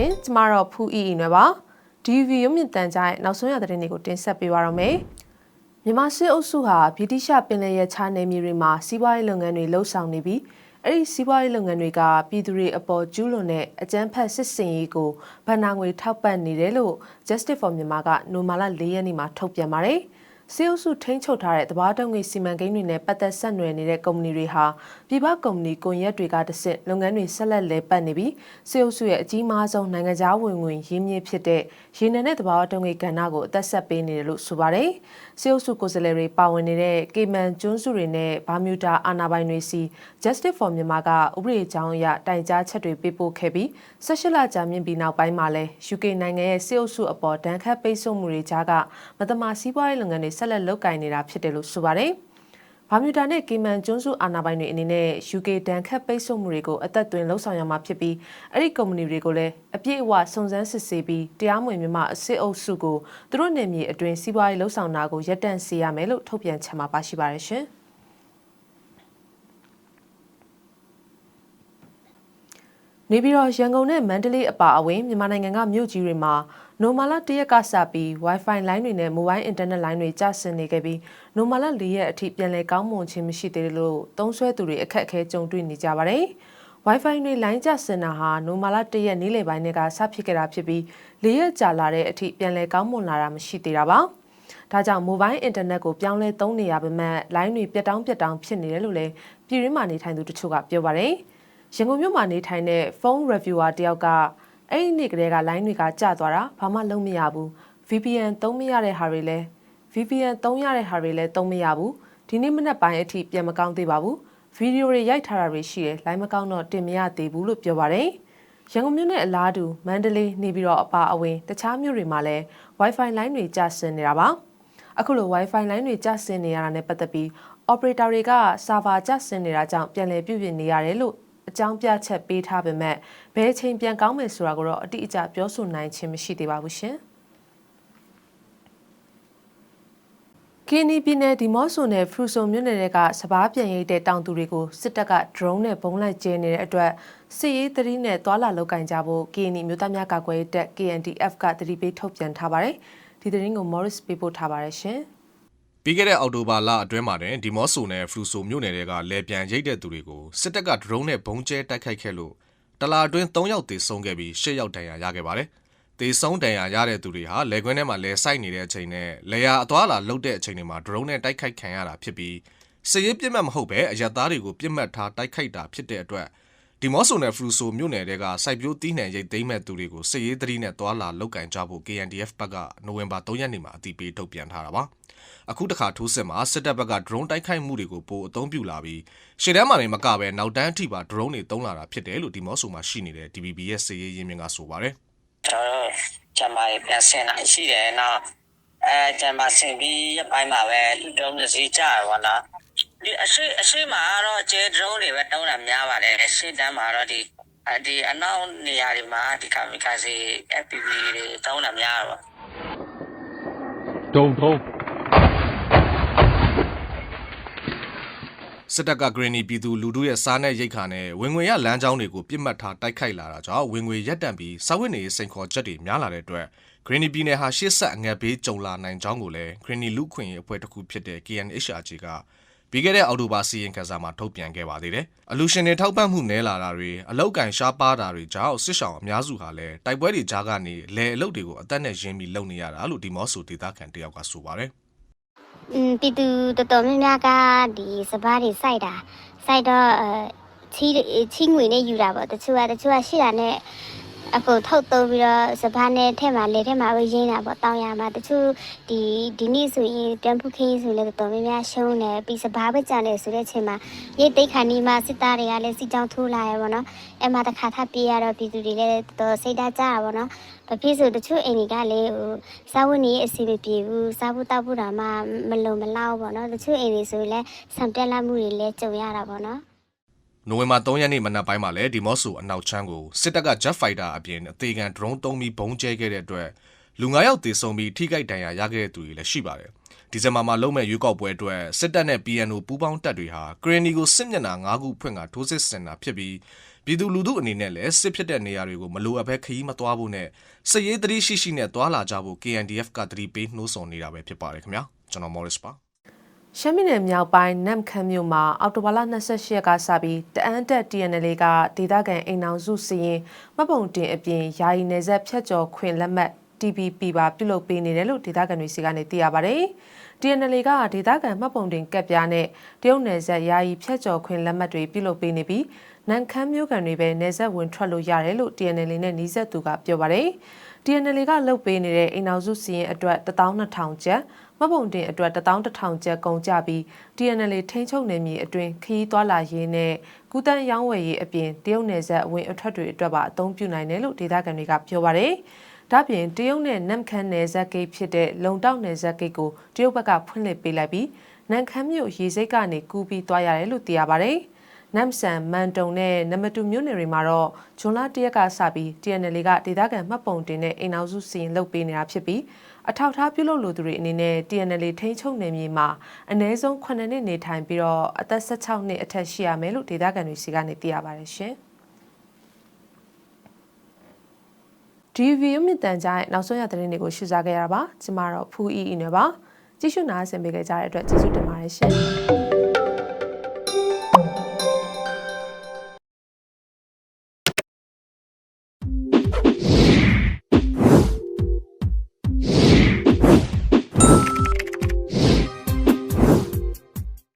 ရှင်ကျမတော့ဖူအီအီနွယ်ပါဒီဗီယိုမြင့်တန်ကြားရဲ့နောက်ဆုံးရသတင်းတွေကိုတင်ဆက်ပေးပါရမယ်မြန်မာစစ်အုပ်စုဟာဗြိတိရှပင်လယ်ရချားနယ်မြေတွေမှာစီးပွားရေးလုပ်ငန်းတွေလှုပ်ဆောင်နေပြီးအဲ့ဒီစီးပွားရေးလုပ်ငန်းတွေကပြည်သူတွေအပေါ်ကျူးလွန်တဲ့အကြမ်းဖက်စစ်စင်ရေးကိုဗဏ္ဍာငွေထောက်ပံ့နေတယ်လို့ Justice for Myanmar ကနိုမာလာ၄ရက်နေ့မှာထုတ်ပြန်ပါတယ်။ စေအုပ်စုထိန်းချုပ်ထားတဲ့တဘာတုံငွေစီမံကိန်းတွေနဲ့ပတ်သက်ဆက်နွယ်နေတဲ့ကုမ္ပဏီတွေဟာပြည်ပကုမ္ပဏီကွန်ရက်တွေကတဆင့်လုပ်ငန်းတွေဆက်လက်လည်ပတ်နေပြီးစေအုပ်စုရဲ့အကြီးမားဆုံးနိုင်ငံခြားဝင်ငွေရင်းမြစ်ဖြစ်တဲ့ရေနံနဲ့တဘာတုံငွေကဏ္ဍကိုအသက်ဆက်ပေးနေတယ်လို့ဆိုပါတယ်။စေအုပ်စုကိုယ်စားလှယ်တွေပါဝင်နေတဲ့ကေမန်ကျွန်းစုတွေနဲ့ဘာမြူတာအာနာပိုင်တွေစီ Justice for Myanmar ကဥပဒေကြောင်းအရတိုင်ကြားချက်တွေပေးပို့ခဲ့ပြီး16လကြာမြင့်ပြီးနောက်ပိုင်းမှာလဲ UK နိုင်ငံရဲ့စေအုပ်စုအပေါ်တန်းခတ်ပိတ်ဆို့မှုတွေကြားကမတမာစီးပွားရေးလုပ်ငန်းတွေဆက်လက်လုပ်ကိုင်နေတာဖြစ်တယ်လို့ဆိုပါတယ်။ဘာမြူတာနဲ့ကေမန်ကျွန်းစုအာဏာပိုင်တွေအနေနဲ့ UK တန်ခတ်ပိတ်ဆို့မှုတွေကိုအသက်သွင်းလှုပ်ဆောင်ရမှာဖြစ်ပြီးအဲ့ဒီကုမ္ပဏီတွေကိုလည်းအပြည့်အဝစုံစမ်းစစ်ဆေးပြီးတရားမဝင်မြန်မာအစစ်အုပ်စုကိုသူတို့နယ်မြေအတွင်းစီးပွားရေးလှုပ်ဆောင်တာကိုရပ်တန့်စေရမယ်လို့ထုတ်ပြန်ချက်မှာပါရှိပါတယ်ရှင်။ နေပြည်တော်ရန်ကုန်နဲ့မန္တလေးအပါအဝင်မြန်မာနိုင်ငံကမြို့ကြီးတွေမှာနိုမာလာ၁ရက်ကစပြီး Wi-Fi လိုင်းတွေနဲ့ Mobile Internet လိုင်းတွေကျဆင်းနေခဲ့ပြီးနိုမာလာ၄ရက်အထိပြန်လည်ကောင်းမွန်ခြင်းမရှိသေးလို့သုံးဆွဲသူတွေအခက်အခဲကြုံတွေ့နေကြပါတယ်။ Wi-Fi တွေလိုင်းကျဆင်းတာဟာနိုမာလာ၁ရက်နေ့လယ်ပိုင်းကစဖြစ်ခဲ့တာဖြစ်ပြီး၄ရက်ကြာလာတဲ့အထိပြန်လည်ကောင်းမွန်လာတာမရှိသေးတာပါ။ဒါကြောင့် mobile internet ကိုပြောင်းလဲသုံးနေရပါမှလိုင်းတွေပြတ်တောင်းပြတ်တောင်းဖြစ်နေတယ်လို့လည်းပြည်ရင်းမှနေထိုင်သူတချို့ကပြောပါတယ်။ ရန်ကုန်မြို့မှာနေထိုင်တဲ့ဖုန်း reviewer တယောက်ကအဲ့ဒီနေ့ကလေးက line တွေကကျသွားတာဘာမှလုပ်မရဘူး VPN သုံးမရတဲ့ဟာတွေလဲ VPN သုံးရတဲ့ဟာတွေလဲသုံးမရဘူးဒီနေ့မနက်ပိုင်းအထိပြန်မကောင်းသေးပါဘူးဗီဒီယိုတွေရိုက်ထားတာတွေရှိတယ် line မကောင်းတော့တင်မရသေးဘူးလို့ပြောပါတယ်ရန်ကုန်မြို့နဲ့အလားတူမန္တလေးနေပြီးတော့အပါအဝင်တခြားမြို့တွေမှာလည်း Wi-Fi line တွေကျဆင်းနေတာပါအခုလို Wi-Fi line တွေကျဆင်းနေရတာနဲ့ပတ်သက်ပြီး operator တွေက server ကျဆင်းနေတာကြောင့်ပြန်လည်ပြုပြင်နေရတယ်လို့ အကြောင်းပြချက်ပေးထားပေမဲ့ဘယ်အချိန်ပြန်ကောင်းမယ်ဆိုတာကိုတော့အတိအကျပြောဆိုနိုင်ခြင်းမရှိသေးပါဘူးရှင်။ကင်းနီပြည်နယ်ဒီမော့ဆိုနယ်ဖရူဆိုမြို့နယ်တွေကစပားပြန်ရိတ်တဲ့တောင်သူတွေကိုစစ်တပ်က drone နဲ့ပုံလိုက်ကျဲနေတဲ့အတွက်စစ်ရေးသတိနဲ့သွာလာလောက်ကင်ကြဖို့ကင်းနီမြို့သားများကာကွယ်တပ် KNDF ကသတိပေးထုတ်ပြန်ထားပါတယ်။ဒီသတင်းကို Morris ပေးပို့ထားပါတယ်ရှင်။ ပြီးခဲ့တဲ့အောက်တိုဘာလအတွင်းမှာတင်ဒီမော့ဆိုနဲ့ဖရူဆိုမြို့နယ်တွေကလေပြန်ရိတ်တဲ့သူတွေကိုစစ်တပ်ကဒရုန်းနဲ့ဘုံကျဲတိုက်ခိုက်ခဲ့လို့တလာအတွင်း3ယောက်သေဆုံးခဲ့ပြီး10ယောက်ဒဏ်ရာရခဲ့ပါတယ်။သေဆုံးဒဏ်ရာရတဲ့သူတွေဟာလေခွင်းထဲမှာလဲစိုက်နေတဲ့အချိန်နဲ့လေယာအသွာလာလှုပ်တဲ့အချိန်တွေမှာဒရုန်းနဲ့တိုက်ခိုက်ခံရတာဖြစ်ပြီးစစ်ရေးပြစ်မှတ်မဟုတ်ပဲအရက်သားတွေကိုပြစ်မှတ်ထားတိုက်ခိုက်တာဖြစ်တဲ့အတွက် ဒီမော့ဆိုနဲ့ဖရူဆိုမြို့နယ်တွေကစိုက်ပျိုးတီးနှံရိတ်သိမ်းမဲ့သူတွေကိုစစ်ရေးသတိနဲ့သွာလာလောက်ကင်ကြဖို့ KNDF ဘက်ကနိုဝင်ဘာ3ရက်နေ့မှာအတည်ပြုထုတ်ပြန်ထားတာပါ။အခုတခါထိုးစစ်မှာစစ်တပ်ဘက်က drone တိုက်ခိုက်မှုတွေကိုပိုအသုံးပြုလာပြီးရှေ့တန်းမှာနေမကပဲနောက်တန်းအထိပါ drone တွေသုံးလာတာဖြစ်တယ်လို့ဒီမော့ဆိုမှာရှိနေတဲ့ DBB ရဲ့စစ်ရေးရင်းမြစ်ကဆိုပါတယ်ကျွန်တော်တို့ဂျမ်မာတွေပြန်ဆင်လာရှိတယ်နောက်အဲဂျမ်မာဆင်ပြီးရပိုင်းမှာပဲဒုံးစီကြရပါလား ဒီအရှိအရှိမှာတော့ကျဲ drone တွေပဲတောင်းတာများပါတယ်ရှေ့တန်းမှာတော့ဒီဒီအနောက်နေရာတွေမှာဒီကာမီကာစီ FPV တွေတောင်းတာများတော့ဒုံထုံးစစ်တပ်ကဂရင်းနီပြည်သူလူထုရဲ့စားနဲ့ရိတ်ခါနဲ့ဝင်ငွေရလမ်းကြောင်းတွေကိုပြစ်မှတ်ထားတိုက်ခိုက်လာတာကြောင့်ဝင်ငွေရက်တန့်ပြီးစာဝတ်နေစိန်ခေါ်ချက်တွေများလာတဲ့အတွက်ဂရင်းနီပြည်နယ်ဟာရှေ့ဆက်အငတ်ဘေးကြုံလာနိုင်ကြောင်းကိုလည်းဂရင်းနီလူခွင့်ရေးအဖွဲ့တစ်ခုဖြစ်တဲ့ KNHRG က ပြီးခဲ့တဲ့အောက်တိုဘာစီရင်ကစားမှာထုတ်ပြန်ခဲ့ပါသေးတယ်။အလူရှင်တွေထောက်ပံ့မှုနည်းလာတာတွေအလောက်ကန်ရှားပါတာတွေကြောင့်စစ်ဆောင်အများစုဟာလည်းတိုက်ပွဲတွေကြားကနေလဲအလုပ်တွေကိုအသက်နဲ့ရင်းပြီးလုပ်နေရတာလို့ဒီမော့ဆိုဒေသခံတယောက်ကဆိုပါတယ်။อืมပြည်သူတော်တော်များများကဒီစပားတွေစိုက်တာစိုက်တော့အဲချီချီငွေနဲ့ယူတာပေါ့တချို့ကတချို့ကရှိတာနဲ့ အကိုထုတ်သုံးပြီးတော့စပားနဲ့ထဲမှာလေထဲမှာပဲရင်းတာပေါ့တောင်းရမှာတချို့ဒီဒီနေ့ဆိုရင်တန်ဖူခင်းဆိုလည်းတော်တော်များများရှုံးတယ်ပြီးစပားပဲကြံတယ်ဆိုတဲ့အချိန်မှာရိတ်တိတ်ခါနီးမှာစစ်သားတွေကလည်းစစ်ကြောင်းထိုးလာရပေါ့နော်အဲ့မှာတစ်ခါထပ်ပြေးရတော့ပြည်သူတွေလည်းတော်တော်စိတ်ဓာတ်ကြတာပေါ့နော်ဘာဖြစ်ဆိုတချို့အိမ်တွေကလည်းဟိုစားဝတ်နေအစီမပြေဘူးစားဖို့တောက်ဖို့တာမှမလုံမလောက်ပေါ့နော်တချို့အိမ်တွေဆိုလည်းဆံပြက်လာမှုတွေလည်းကြုံရတာပေါ့နော် နိုဝင်ဘာ3ရက်နေ့မနက်ပိုင်းမှာလည်းဒီမော့ဆူအနောက်ချမ်းကိုစစ်တပ်က Jet Fighter အပြင်အသေးခံ drone သုံးပြီးဘုံကျဲခဲ့တဲ့အတွက်လူ9ယောက်သေဆုံးပြီးထိခိုက်ဒဏ်ရာရခဲ့တဲ့သူတွေလည်းရှိပါတယ်။ဒီဇင်ဘာမှာလုံမဲ့ရွေးကောက်ပွဲအတွက်စစ်တပ်နဲ့ PNO ပူးပေါင်းတပ်တွေဟာကရင်နီကိုစစ်မျက်နှာ9ခုဖွင့်ကထိုးစစ်ဆင်တာဖြစ်ပြီးပြပြည်သူလူထုအနေနဲ့လည်းစစ်ဖြစ်တဲ့နေရာတွေကိုမလိုအပ်ဘဲခရီးမသွားဖို့နဲ့စစ်ရေးသတိရှိရှိနဲ့သွားလာကြဖို့ KNDF ကသတိပေးနှိုးဆော်နေတာပဲဖြစ်ပါတယ်ခင်ဗျာကျွန်တော် Morris ပါ ရှမ်းပြည်နယ်မြောက်ပိုင်းနမ်ခမ်းမြို့မှာအော်တိုဘာလ28ရက်ကစပြီးတအန်းတက် TNL ကဒေသခံအိမ်အောင်စုစီရင်မှတ်ပုံတင်အပြင်ယာယီနယ်ဆက်ဖြတ်ကျော်ခွင့်လက်မှတ် TPP ပါပြုလုပ်ပေးနေတယ်လို့ဒေသခံတွေစီကနေသိရပါတယ်။ TNL ကဒေသခံမှတ်ပုံတင်ကက်ပြားနဲ့တရုတ်နယ်ဆက်ယာယီဖြတ်ကျော်ခွင့်လက်မှတ်တွေပြုလုပ်ပေးနေပြီးနန်ခမ်းမြို့ကန်တွေပဲနယ်ဆက်ဝင်ထွက်လို့ရတယ်လို့ TNL နဲ့နှီးဆက်သူကပြောပါတယ်။ TNL ကလုတ်ပေးနေတဲ့အိမ်အောင်စုစီရင်အတွက်12000ကျပ် မှတ်ပုံတင်အတွက်11000ကျပ်ကုန်ကြပြီး TNL ထိန်းချုပ်နယ်မြေအတွင်းခရီးသွားလာရေးနဲ့ကုတန်းရောင်းဝယ်ရေးအပြင်တရုတ်နယ်ဆက်အဝင်အထွက်တွေအတွက်ပါအသုံးပြုနိုင်တယ်လို့ဒေသခံတွေကပြောပါတယ်။ဒါ့ပြင်တရုတ်နဲ့နမ်ခမ်းနယ်ဆက်ဂိတ်ဖြစ်တဲ့လုံတောက်နယ်ဆက်ဂိတ်ကိုတရုတ်ဘက်ကဖွင့်လှစ်ပေးလိုက်ပြီးနမ်ခမ်းမြို့ရေစိတ်ကနေကူးပြီးသွားရတယ်လို့သိရပါတယ်။ နမ်ဆန်မန်တုံနဲ့နမတူမြို့နယ်တွေမှာတော့ဂျွန်လ၁ရက်ကစပြီး TNL ကဒေသခံမှတ်ပုံတင်တဲ့အိမ်အောင်စုစီရင်လုပ်ပေးနေတာဖြစ်ပြီးအထောက်ထားပြုလုပ်လိုသူတွေအနေနဲ့ TNL ထိန်းချုပ်နယ်မြေမှာအနည်းဆုံး9နှစ်နေထိုင်ပြီးတော့အသက်16နှစ်အထက်ရှိရမယ်လို့ဒေသခံတွေစီကနေသိရပါတယ်ရှင်။ DV မြင့်တန်ကြရဲ့နောက်ဆုံးရသတင်းတွေကိုရှုစားခဲ့ရတာပါကျမတော့ဖူးအီအီနဲ့ပါကြည့်ရှုနားဆင်ပေးကြတဲ့အတွက်ကျေးဇူးတင်ပါတယ်ရှင်